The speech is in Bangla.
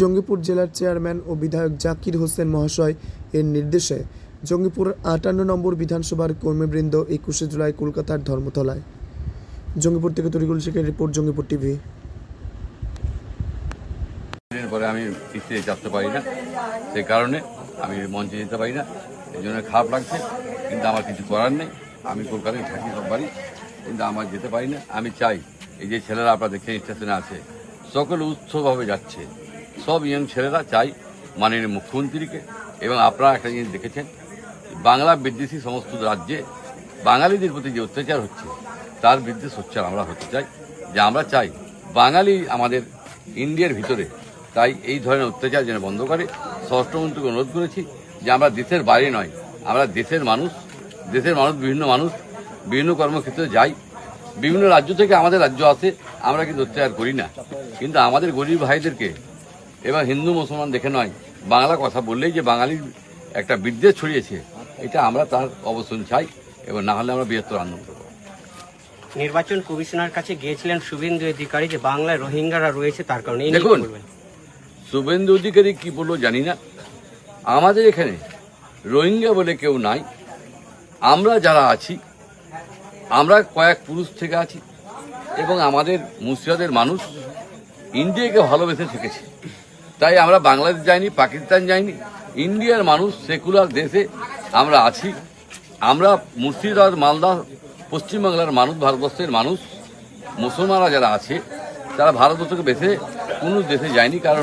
জঙ্গিপুর জেলার চেয়ারম্যান ও বিধায়ক জাকির হোসেন মহাশয় এর নির্দেশে জঙ্গিপুর আটান্ন নম্বর বিধানসভার কর্মীবৃন্দ একুশে জুলাই কলকাতার ধর্মতলায়। জঙ্গিপুর থেকে তরিকুল শেখের রিপোর্ট, জঙ্গিপুর টিভি। পরে আমি চাপতে পারি না, সেই কারণে আমি মঞ্চে যেতে পারি না। এই জন্য খারাপ লাগছে, কিন্তু আমার কিছু করার নেই। আমি কলকাতায় থাকি সব বাড়ি কিন্তু আমার যেতে পারি না। আমি চাই, এই যে ছেলেরা আপনারা দেখছেন স্টেশনে আছে, সকলে উৎসবভাবে যাচ্ছে। সব ইয়ং ছেলেরা চাই মাননীয় মুখ্যমন্ত্রীকে। এবং আপনারা একটা জিনিস দেখেছেন, বাংলা বিদ্বেষী সমস্ত রাজ্যে বাঙালিদের প্রতি যে অত্যাচার হচ্ছে, তার বিরুদ্ধে সোচ্চার আমরা হতে চাই। যে আমরা চাই, বাঙালি আমাদের ইন্ডিয়ার ভিতরে তাই এই ধরনের অত্যাচার যেন বন্ধ করে। স্বরাষ্ট্রমন্ত্রীকে অনুরোধ করেছি যে আমরা দেশের বাইরে নয়, আমরা দেশের মানুষ দেশের মানুষ, বিভিন্ন মানুষ, বিভিন্ন কর্মক্ষেত্রে যাই। বিভিন্ন রাজ্য থেকে আমাদের রাজ্য আসে, আমরা কিন্তু অত্যাচার করি না। কিন্তু আমাদের গরিব ভাইদেরকে এবং হিন্দু মুসলমান দেখে নয় বাংলা কথা বললেই যে বাঙালির একটা বিদ্বেষ ছড়িয়েছে এটা আমরা তার অবস্থান চাই এবং না হলে আমরা বৃহত্তর আন্দোলন করব। নির্বাচন কমিশনার কাছে গিয়েছিলেন শুভেন্দু অধিকারী যে বাংলায় রোহিঙ্গারা রয়েছে তার কারণে। দেখুন। শুভেন্দু অধিকারী কি বলল জানি না। আমাদের এখানে রোহিঙ্গা বলে কেউ নাই। আমরা যারা আছি আমরা কয়েক পুরুষ থেকে আছি এবং আমাদের মুর্শিদাদের মানুষ ইন্ডিয়াকে ভালোবেসে শিখেছে তাই আমরা বাংলাদেশ যাইনি, পাকিস্তান যাইনি, ইন্ডিয়ার মানুষ, সেকুলার দেশে আমরা আছি। আমরা মুর্শিদাবাদ, মালদা, পশ্চিমবাংলার মানুষ, ভারতবর্ষের মানুষ, মুসলমানরা যারা আছে, তারা ভারতবর্ষকে বেছে কোনো দেশে যায়নি, কারণ